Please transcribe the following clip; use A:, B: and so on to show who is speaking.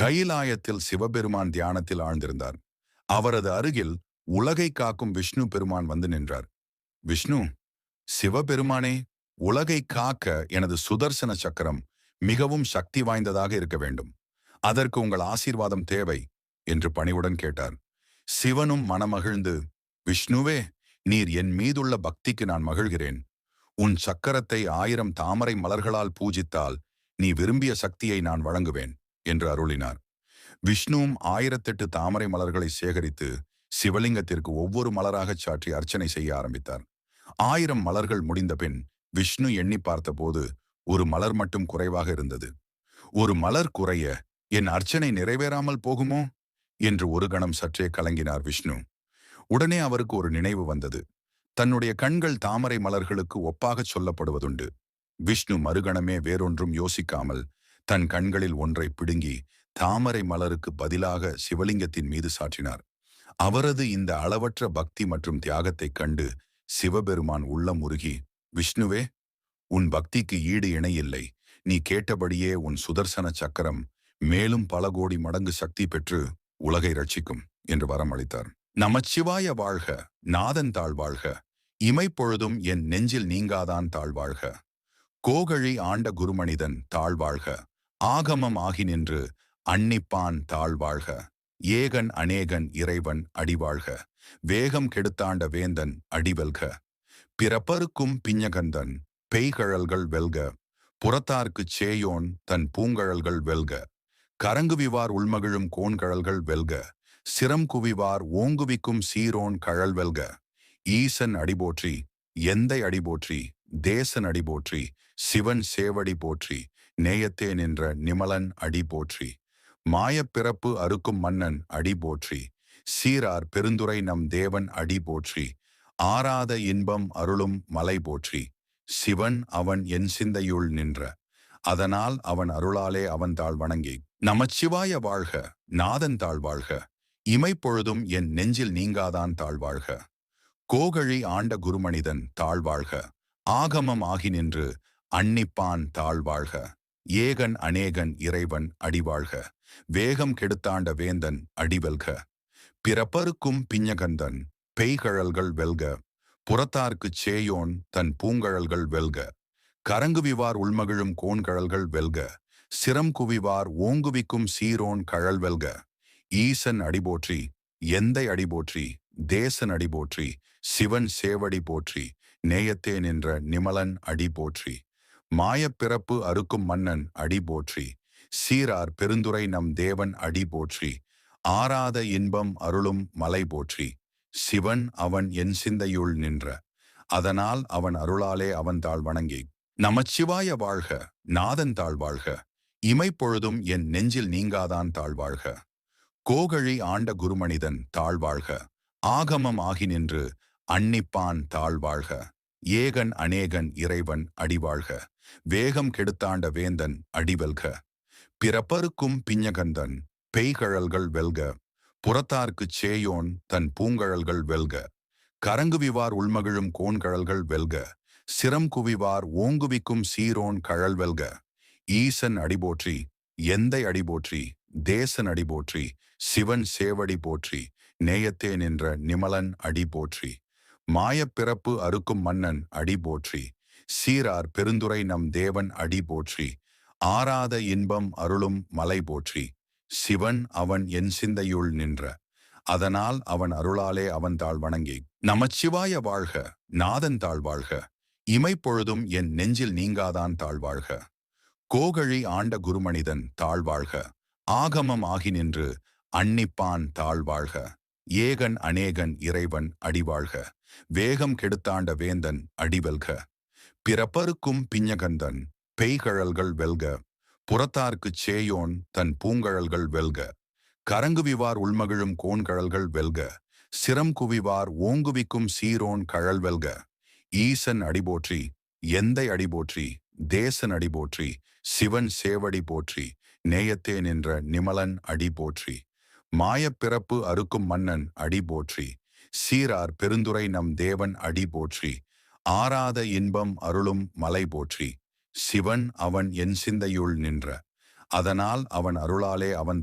A: கயிலாயத்தில் சிவபெருமான் தியானத்தில் ஆழ்ந்திருந்தார் அவரது அருகில் உலகை காக்கும் விஷ்ணு பெருமான் வந்து நின்றார் விஷ்ணு சிவபெருமானே உலகை காக்க எனது சுதர்சன சக்கரம் மிகவும் சக்தி வாய்ந்ததாக இருக்க வேண்டும் அதற்கு உங்கள் ஆசீர்வாதம் தேவை என்று பணிவுடன் கேட்டார் சிவனும் மனமகிழ்ந்து விஷ்ணுவே நீர் என் மீதுள்ள பக்திக்கு நான் மகிழ்கிறேன் உன் சக்கரத்தை ஆயிரம் தாமரை மலர்களால் பூஜித்தால் நீ விரும்பிய சக்தியை நான் வழங்குவேன் என்று அருளினார் விஷ்ணுவும் ஆயிரத்தெட்டு தாமரை மலர்களை சேகரித்து சிவலிங்கத்திற்கு ஒவ்வொரு மலராக சாற்றி அர்ச்சனை செய்ய ஆரம்பித்தார் ஆயிரம் மலர்கள் முடிந்த பின் விஷ்ணு எண்ணி பார்த்தபோது ஒரு மலர் மட்டும் குறைவாக இருந்தது ஒரு மலர் குறைய என் அர்ச்சனை நிறைவேறாமல் போகுமோ என்று ஒரு கணம் சற்றே கலங்கினார் விஷ்ணு உடனே அவருக்கு ஒரு நினைவு வந்தது தன்னுடைய கண்கள் தாமரை மலர்களுக்கு ஒப்பாகச் சொல்லப்படுவதுண்டு விஷ்ணு மறுகணமே வேறொன்றும் யோசிக்காமல் தன் கண்களில் ஒன்றை பிடுங்கி தாமரை மலருக்கு பதிலாக சிவலிங்கத்தின் மீது சாற்றினார் அவரது இந்த அளவற்ற பக்தி மற்றும் தியாகத்தைக் கண்டு சிவபெருமான் உள்ளம் உருகி விஷ்ணுவே உன் பக்திக்கு ஈடு இணையில்லை நீ கேட்டபடியே உன் சுதர்சன சக்கரம் மேலும் பல கோடி மடங்கு சக்தி பெற்று உலகை ரட்சிக்கும் என்று வரம் அளித்தார் நமச்சிவாய வாழ்க நாதன் தாழ்வாழ்க இமைப்பொழுதும் என் நெஞ்சில் நீங்காதான் தாழ்வாழ்க கோகழி ஆண்ட குருமனிதன் தாழ்வாழ்க ஆகமம் ஆகி நின்று அன்னிப்பான் தாழ்வாழ்க ஏகன் அநேகன் இறைவன் அடிவாழ்க வேகம் கெடுத்தாண்ட வேந்தன் அடிவல்க பிறப்பருக்கும் பிஞ்சகந்தன் பெய்கழல்கள் வெல்க புறத்தார்க்கு சேயோன் தன் பூங்கழல்கள் வெல்க கரங்குவிவார் உள்மகிழும் கோண்கழல்கள் வெல்க சிரம் குவிவார் ஓங்குவிக்கும் சீரோன் கழல் வெல்க ஈசன் அடிபோற்றி எந்தை அடிபோற்றி தேசன் அடிபோற்றி சிவன் சேவடி போற்றி நேயத்தே நின்ற நிமலன் அடி போற்றி மாயப் பிறப்பு அறுக்கும் மன்னன் அடி போற்றி சீரார் பெருந்துரை நம் தேவன் அடி போற்றி ஆராத இன்பம் அருளும் மலை போற்றி சிவன் அவன் என் சிந்தையுள் நின்ற அதனால் அவன் அருளாலே அவன் தாழ் வணங்கி நமச்சிவாய வாழ்க நாதன் தாழ் வாழ்க இமைப்பொழுதும் என் நெஞ்சில் நீங்காதான் தாழ்வாழ்க கோகழி ஆண்ட குருமனிதன் தாழ்வாழ்க ஆகமம் ஆகி நின்று அன்னிப்பான் தாழ்வாழ்க ஏகன் அநேகன் இறைவன் அடிவாழ்க வேகம் கெடுத்தாண்ட வேந்தன் அடிவல்க பிறப்பருக்கும் பிஞ்சகந்தன் பெய்கழல்கள் வெல்க புறத்தார்க்குச் சேயோன் தன் பூங்கழல்கள் வெல்க கரங்குவிவார் உள்மகிழும் கோண்கழல்கள் வெல்க சிரம் குவிவார் ஓங்குவிக்கும் சீரோன் கழல் வெல்க ஈசன் அடிபோற்றி எந்தை அடிபோற்றி தேசன் அடிபோற்றி சிவன் சேவடி போற்றி நேயத்தே நின்ற நிமலன் அடி போற்றி மாயப்பிறப்பு அறுக்கும் மன்னன் அடி போற்றி சீரார் பெருந்துரை நம் தேவன் அடி போற்றி ஆராத இன்பம் அருளும் மலை போற்றி சிவன் அவன் என் சிந்தையுள் நின்ற அதனால் அவன் அருளாலே அவன் தாழ் வணங்கி நமச்சிவாய வாழ்க நாதன் தாழ் வாழ்க இமைப்பொழுதும் என் நெஞ்சில் நீங்காதான் தாழ் வாழ்க கோகழி ஆண்ட குருமனிதன் தாழ் வாழ்க ஆகமம் ஆகி நின்று அன்னிப்பான் தாழ் வாழ்க ஏகன் அநேகன் இறைவன் அடிவாழ்க வேகம் கெடுத்தாண்ட வேந்தன் அடிவெல்க பிறப்பருக்கும் பிஞ்சகந்தன் பெய்கழல்கள் வெல்க புறத்தார்க்கு சேயோன் தன் பூங்கழல்கள் வெல்க கரங்குவிவார் உள்மகிழும் கோண்கழல்கள் வெல்க சிரம் குவிவார் ஓங்குவிக்கும் சீரோன் கழல் வெல்க ஈசன் அடிபோற்றி எந்தை அடிபோற்றி தேசன் அடிபோற்றி சிவன் சேவடி போற்றி நேயத்தே நின்ற நிமலன் அடி போற்றி மாயப்பிறப்பு அறுக்கும் மன்னன் அடி போற்றி சீரார் பெருந்துரை நம் தேவன் அடி போற்றி ஆராத இன்பம் அருளும் மலை போற்றி சிவன் அவன் என் சிந்தையுள் நின்ற அதனால் அவன் அருளாலே அவன் தாழ் வணங்கி நமச்சிவாய வாழ்க நாதன் தாழ் வாழ்க இமைப்பொழுதும் என் நெஞ்சில் நீங்காதான் தாழ்வாழ்க கோகழி ஆண்ட குருமனிதன் தாழ்வாழ்க ஆகமம் ஆகி நின்று அன்னிப்பான் தாழ்வாழ்க ஏகன் அநேகன் இறைவன் அடிவாழ்க வேகம் கெடுத்தாண்ட வேந்தன் அடிவல்க பிறப்பருக்கும் பிஞ்சகந்தன் பெய்கழல்கள் வெல்க புறத்தார்க்குச் சேயோன் தன் பூங்கழல்கள் வெல்க கரங்குவிவார் உள்மகிழும் கோண்கழல்கள் வெல்க சிரம் குவிவார் ஓங்குவிக்கும் சீரோன் கழல் வெல்க ஈசன் அடிபோற்றி எந்தை அடிபோற்றி தேசன் அடிபோற்றி சிவன் சேவடி போற்றி நேயத்தே நின்ற நிமலன் அடி போற்றி மாயப்பிறப்பு அறுக்கும் மன்னன் அடி போற்றி சீரார் பெருந்துரை நம் தேவன் அடி போற்றி ஆராத இன்பம் அருளும் மலை போற்றி சிவன் அவன் என் சிந்தையுள் நின்ற அதனால் அவன் அருளாலே அவன்